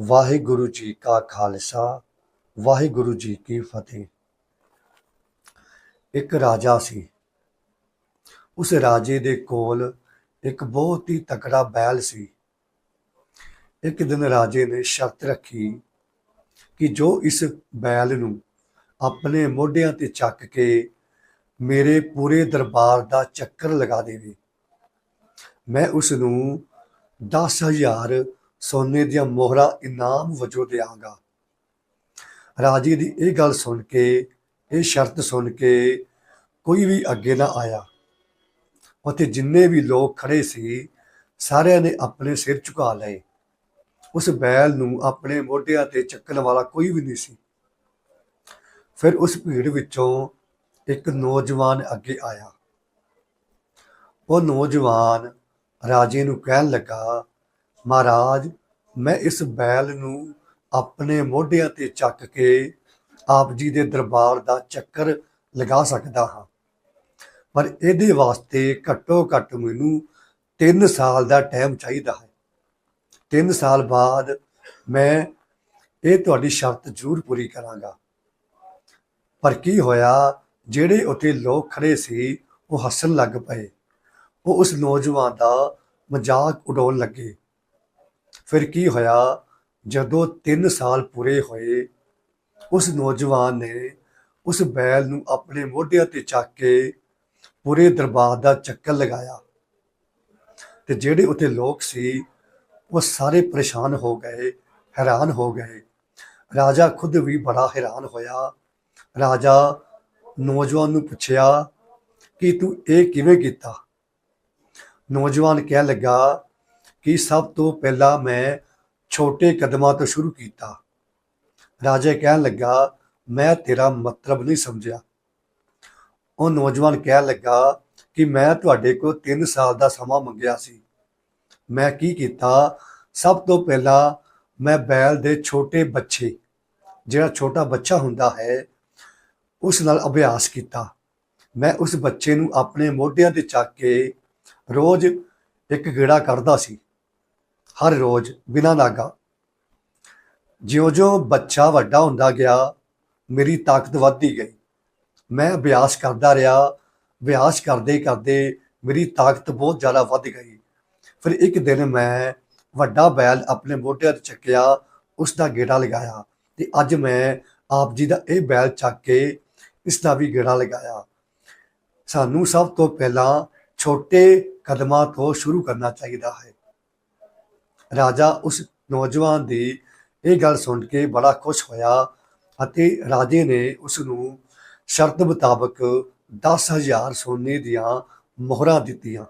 ਵਾਹਿਗੁਰੂ ਜੀ ਕਾ ਖਾਲਸਾ, ਵਾਹਿਗੁਰੂ ਜੀ ਕੀ ਫਤਿਹ। ਇੱਕ ਰਾਜਾ ਸੀ। ਉਸ ਰਾਜੇ ਦੇ ਕੋਲ ਇੱਕ ਬਹੁਤ ਹੀ ਤਕੜਾ ਬੈਲ ਸੀ। ਇੱਕ ਦਿਨ ਰਾਜੇ ਨੇ ਸ਼ਰਤ ਰੱਖੀ ਕਿ ਜੋ ਇਸ ਬੈਲ ਨੂੰ ਆਪਣੇ ਮੋਢਿਆਂ ਤੇ ਚੱਕ ਕੇ ਮੇਰੇ ਪੂਰੇ ਦਰਬਾਰ ਦਾ ਚੱਕਰ ਲਗਾ ਦੇਵੇ, ਮੈਂ ਉਸ ਨੂੰ 10000 ਸੋਨੇ ਦੀਆਂ ਮੋਹਰਾਂ ਇਨਾਮ ਵਜੋਂ ਦੇਵਾਂਗਾ ਰਾਜੇ ਦੀ ਇਹ ਗੱਲ ਸੁਣ ਕੇ, ਇਹ ਸ਼ਰਤ ਸੁਣ ਕੇ ਕੋਈ ਵੀ ਅੱਗੇ ਨਾ ਆਇਆ। ਉੱਥੇ ਜਿੰਨੇ ਵੀ ਲੋਕ ਖੜੇ ਸੀ, ਸਾਰਿਆਂ ਨੇ ਆਪਣੇ ਸਿਰ ਝੁਕਾ ਲਏ। ਉਸ ਬੈਲ ਨੂੰ ਆਪਣੇ ਮੋਢਿਆਂ ਤੇ ਚੱਕਣ ਵਾਲਾ ਕੋਈ ਵੀ ਨਹੀਂ ਸੀ। ਫਿਰ ਉਸ ਭੀੜ ਵਿੱਚੋਂ ਇੱਕ ਨੌਜਵਾਨ ਅੱਗੇ ਆਇਆ। ਉਹ ਨੌਜਵਾਨ ਰਾਜੇ ਨੂੰ ਕਹਿਣ ਲੱਗਾ, ਮਹਾਰਾਜ ਮੈਂ ਇਸ ਬੈਲ ਨੂੰ ਆਪਣੇ ਮੋਢਿਆਂ ਤੇ ਚੱਕ ਕੇ ਆਪ ਜੀ ਦੇ ਦਰਬਾਰ ਦਾ ਚੱਕਰ ਲਗਾ ਸਕਦਾ ਹਾਂ। ਪਰ ਇਹਦੇ ਵਾਸਤੇ ਘੱਟੋ ਘੱਟ ਮੈਨੂੰ 3 ਸਾਲ ਦਾ ਟਾਈਮ ਚਾਹੀਦਾ ਹੈ। 3 ਸਾਲ ਬਾਅਦ ਮੈਂ ਇਹ ਤੁਹਾਡੀ ਸ਼ਰਤ ਜ਼ਰੂਰ ਪੂਰੀ ਕਰਾਂਗਾ। ਪਰ ਕੀ ਹੋਇਆ, ਜਿਹੜੇ ਉੱਥੇ ਲੋਕ ਖੜੇ ਸੀ, ਉਹ ਹੱਸਣ ਲੱਗ ਪਏ। ਉਹ ਉਸ ਨੌਜਵਾਨ ਦਾ ਮਜ਼ਾਕ ਉਡਾਉਣ ਲੱਗੇ। ਫਿਰ ਕੀ ਹੋਇਆ? ਜਦੋਂ 3 ਸਾਲ ਪੂਰੇ ਹੋਏ, ਉਸ ਨੌਜਵਾਨ ਨੇ ਉਸ ਬੈਲ ਨੂੰ ਆਪਣੇ ਮੋਢਿਆਂ ਤੇ ਚੱਕ ਕੇ ਪੂਰੇ ਦਰਬਾਰ ਦਾ ਚੱਕਰ ਲਗਾਇਆ ਤੇ ਜਿਹੜੇ ਉੱਥੇ ਲੋਕ ਸੀ, ਉਹ ਸਾਰੇ ਪਰੇਸ਼ਾਨ ਹੋ ਗਏ, ਹੈਰਾਨ ਹੋ ਗਏ। ਰਾਜਾ ਖੁਦ ਵੀ ਬੜਾ ਹੈਰਾਨ ਹੋਇਆ। ਰਾਜਾ ਨੌਜਵਾਨ ਨੂੰ ਪੁੱਛਿਆ ਕਿ ਤੂੰ ਇਹ ਕਿਵੇਂ ਕੀਤਾ? ਨੌਜਵਾਨ ਕਹਿਣ ਲੱਗਾ ਕਿ ਸਭ ਤੋਂ ਪਹਿਲਾਂ ਮੈਂ ਛੋਟੇ ਕਦਮਾਂ ਤੋਂ ਸ਼ੁਰੂ ਕੀਤਾ। ਰਾਜਾ ਕਹਿਣ ਲੱਗਾ, ਮੈਂ ਤੇਰਾ ਮਤਲਬ ਨਹੀਂ ਸਮਝਿਆ। ਉਹ ਨੌਜਵਾਨ ਕਹਿਣ ਲੱਗਾ ਕਿ ਮੈਂ ਤੁਹਾਡੇ ਕੋਲ 3 ਸਾਲ ਦਾ ਸਮਾਂ ਮੰਗਿਆ ਸੀ। ਮੈਂ ਕੀ ਕੀਤਾ? ਸਭ ਤੋਂ ਪਹਿਲਾਂ ਮੈਂ ਬੈਲ ਦੇ ਛੋਟੇ ਬੱਚੇ, ਜਿਹੜਾ ਛੋਟਾ ਬੱਚਾ ਹੁੰਦਾ ਹੈ, ਉਸ ਨਾਲ ਅਭਿਆਸ ਕੀਤਾ। ਮੈਂ ਉਸ ਬੱਚੇ ਨੂੰ ਆਪਣੇ ਮੋਢਿਆਂ ਤੇ ਚੱਕ ਕੇ ਰੋਜ਼ ਇੱਕ ਗੇੜਾ ਕੱਢਦਾ ਸੀ। ਹਰ ਰੋਜ਼ ਬਿਨਾਂ ਨਾਗਾ। ਜਿਉਂ-ਜਿਉਂ ਬੱਚਾ ਵੱਡਾ ਹੁੰਦਾ ਗਿਆ, ਮੇਰੀ ਤਾਕਤ ਵੱਧਦੀ ਗਈ। ਮੈਂ ਅਭਿਆਸ ਕਰਦਾ ਰਿਹਾ। ਅਭਿਆਸ ਕਰਦੇ ਕਰਦੇ ਮੇਰੀ ਤਾਕਤ ਬਹੁਤ ਜ਼ਿਆਦਾ ਵੱਧ ਗਈ। ਫਿਰ ਇੱਕ ਦਿਨ ਮੈਂ ਵੱਡਾ ਬੈਲ ਆਪਣੇ ਮੋਢਿਆਂ ਤੇ ਚੱਕਿਆ ਉਸ ਦਾ ਗੇੜਾ ਲਗਾਇਆ ਤੇ ਅੱਜ ਮੈਂ ਆਪ ਜੀ ਦਾ ਇਹ ਬੈਲ ਚੱਕ ਕੇ ਇਸ ਦਾ ਵੀ ਗੇੜਾ ਲਗਾਇਆ। ਸਾਨੂੰ ਸਭ ਤੋਂ ਪਹਿਲਾਂ ਛੋਟੇ ਕਦਮਾਂ ਤੋਂ ਸ਼ੁਰੂ ਕਰਨਾ ਚਾਹੀਦਾ ਹੈ। ਰਾਜਾ ਉਸ ਨੌਜਵਾਨ ਦੀ ਇਹ ਗੱਲ ਸੁਣ ਕੇ ਬੜਾ ਖੁਸ਼ ਹੋਇਆ ਅਤੇ ਰਾਜੇ ਨੇ ਉਸ ਨੂੰ ਸ਼ਰਤ ਮੁਤਾਬਕ 10000 ਸੋਨੇ ਦੀਆਂ ਮੋਹਰਾਂ ਦਿੱਤੀਆਂ।